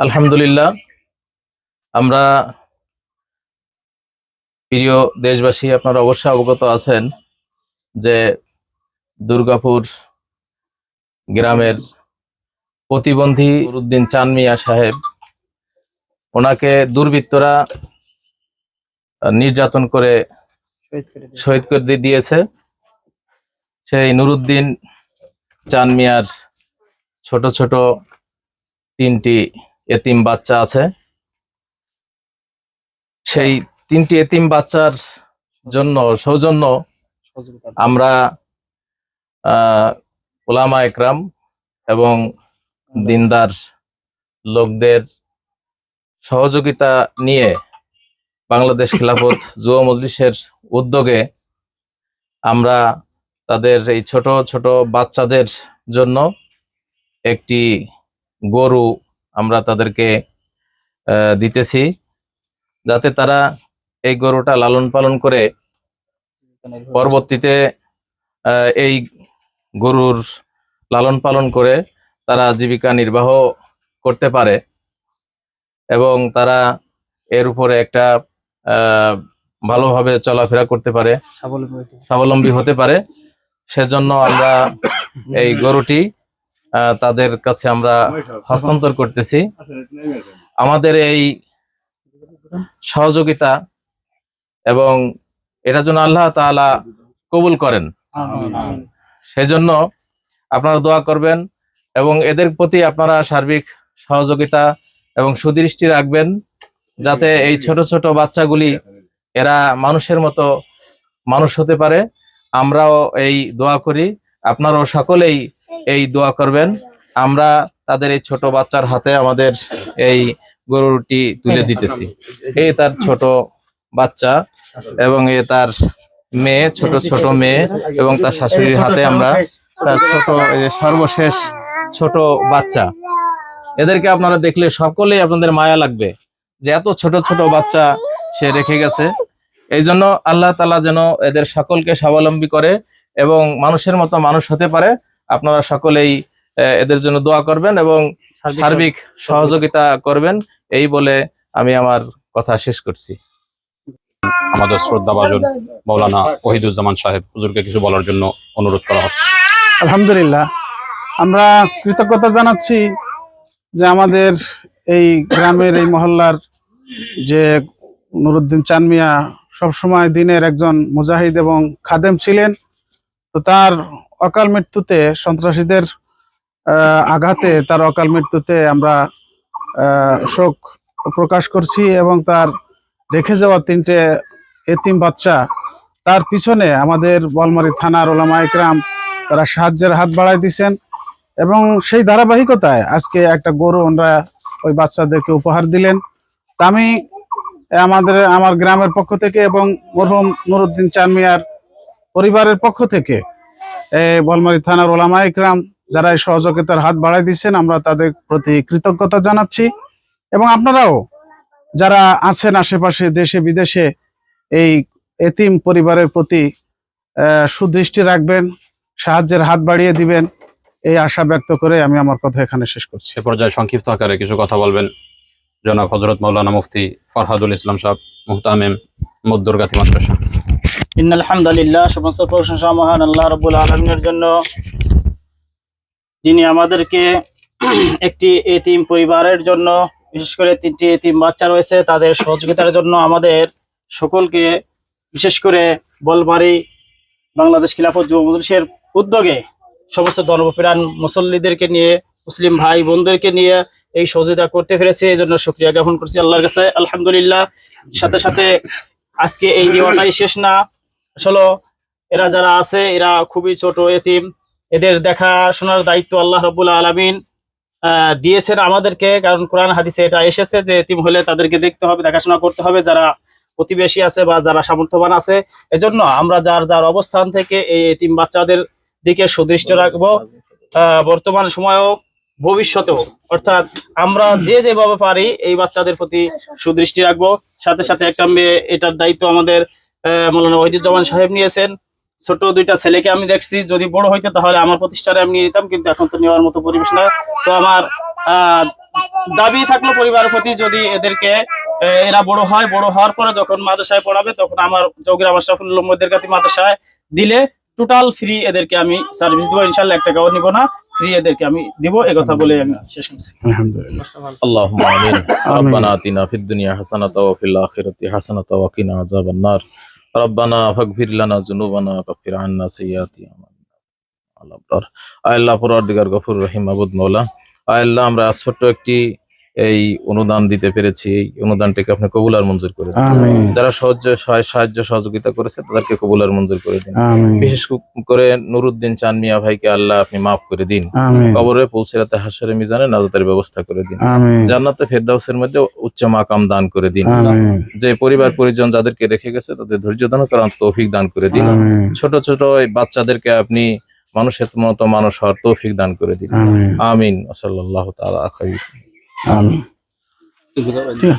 আলহামদুলিল্লাহ আমরা প্রিয় দেশবাসী আপনারা অবশ্যই অবগত আছেন যে দুর্গাপুর গ্রামের প্রতিবন্ধী উদ্দিন চান মিয়া সাহেব ওনাকে দুর্বৃত্তরা নির্যাতন করে শহীদ করে দিয়ে- দিয়েছে। সেই নুরুদ্দিন চান মিয়ার ছোট ছোট তিনটি এতিম বাচ্চা আছে। সেই তিনটি এতিম বাচ্চার জন্য সৌজন্য আমরা ওলামা একরাম এবং দিনদার লোকদের সহযোগিতা নিয়ে বাংলাদেশ খিলাফত যুব মজলিসের উদ্যোগে আমরা তাদের এই ছোট ছোট বাচ্চাদের জন্য একটি গরু আমরা তাদেরকে দিতেছি যাতে তারা এই গরুটা লালন পালন করে পরবর্তীতে এই গরুর লালন পালন করে তারা জীবিকা নির্বাহ করতে পারে এবং তারা এর উপরে একটা ভালোভাবে চলাফেরা করতে পারে। স্বাবলম্বী হতে পারে। সেজন্য আমরা এই গরুটি তাদের কাছে আমরা হস্তান্তর করতেছি। আমাদের এই সহযোগিতা এবং এটা যেন আল্লাহ তাআলা কবুল করেন। সেজন্য আপনারা দোয়া করবেন এবং এদের প্রতি আপনারা সার্বিক সহযোগিতা এবং সুদৃষ্টি রাখবেন যাতে এই ছোট ছোট বাচ্চাগুলি এরা মানুষের মতো মানুষ হতে পারে। আমরাও এই দোয়া করি। আপনারাও সকলেই এই দোয়া করবেন। আমরা তাদের এই ছোট বাচ্চার হাতে আমাদের এই গরুটি তুলে দিতেছি। এই তার ছোট বাচ্চা এবং এ তার মেয়ে, ছোট ছোট মেয়ে এবং তার শাশুড়ির হাতে আমরা তার ছোট সর্বশেষ ছোট বাচ্চা। এদেরকে আপনারা দেখলে সকলেই আপনাদের মায়া লাগবে যে এত ছোট ছোট বাচ্চা সে রেখে গেছে। এই জন্য আল্লাহ তালা যেন এদের সকলকে স্বাবলম্বী করে এবং মানুষের মতো মানুষ হতে পারে। আপনারা সকলেই আহ, এদের জন্য দোয়া করবেন এবং সার্বিক সহযোগিতা করবেন। এই বলে আমি আমার কথা শেষ করছি। আমাদের শ্রদ্ধাভাজন মৌলানা ওহিদুজ্জামান সাহেব হুজুরকে কিছু বলার জন্য অনুরোধ করা হচ্ছে। আলহামদুলিল্লাহ। আমরা কৃতজ্ঞতা জানাচ্ছি যে আমাদের এই গ্রামের এই মহল্লার যে নুরুদ্দিন চানমিয়া সবসময় দিনের একজন মুজাহিদ এবং খাদেম ছিলেন। তো তার অকাল মৃত্যুতে সন্ত্রাসীদের আঘাতে তার অকাল মৃত্যুতে আমরা শোক প্রকাশ করছি এবং তার রেখে যাওয়া তিনটে এতিম বাচ্চা তার পিছনে আমাদের বলমারি থানার ওলামা ইকরাম তারা সাহায্যের হাত বাড়াই দিছেন এবং সেই ধারাবাহিকতায় আজকে একটা গরু ওনারা ওই বাচ্চাদেরকে উপহার দিলেন। তা আমি আমাদের, আমার গ্রামের পক্ষ থেকে এবং মরহুম নুরুদ্দিন চানমিয়ার পরিবারের পক্ষ থেকে বলমারি থানার ওলামা ইকরাম, যারা এই সহযোগিতার হাত বাড়াই দিচ্ছেন, আমরা তাদের প্রতি কৃতজ্ঞতা জানাচ্ছি। এবং আপনারাও যারা আছেন আশেপাশে, দেশে, বিদেশে, এই এতিম পরিবারের প্রতি সুদৃষ্টি রাখবেন, সাহায্যের হাত বাড়িয়ে দিবেন, এই আশা ব্যক্ত করে আমি আমার কথা এখানে শেষ করছি। সে পর্যায়ে সংক্ষিপ্ত আকারে কিছু কথা বলবেন জনাব হজরত মৌলানা মুফতি ফরহাদুল ইসলাম সাহেব মুহতামিম মদ্দুরগাতি মাদ্রাসা। যিনি আমাদেরকে একটি এতিম পরিবারের জন্য, বিশেষ করে তিনটি এতিম বাচ্চা রয়েছে, তাদের সহযোগিতার জন্য আমাদের সকলকে, বিশেষ করে বলমারি বাংলাদেশ খিলাফত যুব মজলিসের উদ্যোগে সমস্ত ধর্মপ্রাণ মুসল্লিদেরকে নিয়ে, মুসলিম ভাই বোনদেরকে নিয়ে এই সহযোগিতা করতে পেরেছে এই জন্য শুক্রিয়া জ্ঞাপন করছি আল্লাহর কাছে। আলহামদুলিল্লাহ। সাথে সাথে আজকে এই দেওয়াটাই শেষ না। আসলে এরা যারা আছে, এরা খুবই ছোট, এতিম। এদের দেখাশোনার দায়িত্ব আল্লাহ রবুল্লা আলমিন দিয়েছেন আমাদেরকে। কারণ কোরআন হাদিসে এটা এসেছে যে এতিম হলে তাদেরকে দেখতে হবে, দেখাশোনা করতে হবে যারা প্রতিবেশী আছে বা যারা সামর্থ্যবান আছে। এজন্য আমরা যার যার অবস্থান থেকে এই এতিম বাচ্চাদের দিকে সুদৃষ্ট রাখব। বর্তমান সময়েও, ভবিষ্যতেও। অর্থাৎ আমরা যে যেভাবে পারি, এই বাচ্চাদের প্রতি সুদৃষ্টি রাখব। সাথে সাথে একটা মেয়ে, এটার দায়িত্ব আমাদের মৌলানা ওহিদুজ্জামান সাহেব নিয়েছেন। ছোট দুইটা ছেলেকে আমি দেখছি। যদি বড় হইতো তাহলে আমার প্রতিষ্ঠানে আমি নিয়ে নিতাম কিন্তু এখন তো নেওয়ার মতো পরিবেশ না। তো আমার দাবি থাকল পরিবার প্রতি যদি এদেরকে এরা বড় হয় বড় হওয়ার পরে যখন মাদ্রাসায় পড়াবে তখন আমার জৌগিরা মাস্টাফুল্লমদের কাছে মাদ্রাসায় দিলে টোটাল ফ্রি এদেরকে আমি সার্ভিস দিব। ইনশাল্লাহ এক টাকাও নিব না। ফ্রি এদেরকে আমি দিব। এ কথা বলে আমি শেষ করছি। দুনিয়া রব্বানা ফাগফির লানা যুনুবানা কাফির আন্না সাইয়াতি আল্লাহ পরওয়ারদিগার গফুর রহিম আবুদ মওলা। আল্লাহ, আমরা ছোট্ট একটি এই অনুদান দিতে পেরেছি এই অনুদানটিকে আপনি কবুল আর মঞ্জুর করে যারা সাহায্য সাহায্য সহযোগিতা করেছে তাদেরকে কবুল আর মঞ্জুর করে দিন। বিশেষ করে নুরুদ্দিন চান মিয়া ভাইকে আল্লাহ আপনি মাফ করে দিন। কবরে পুলসিরাতে হাসরে মিজানে নাজাতের ব্যবস্থা করে দিন। জান্নাতে ফেরদাউসের মধ্যে উচ্চ মাকাম দান করে দিন। যে পরিবার পরিজন যাদেরকে রেখে গেছে তাদের ধৈর্য দান করার তৌফিক দান করে দিন। ছোট ছোট বাচ্চাদেরকে আপনি মানুষের মতো মানুষ হওয়ার তৌফিক দান করে দিন। আমিন। আমিন। সাল্লাল্লাহু তাআলা খাইর আমিন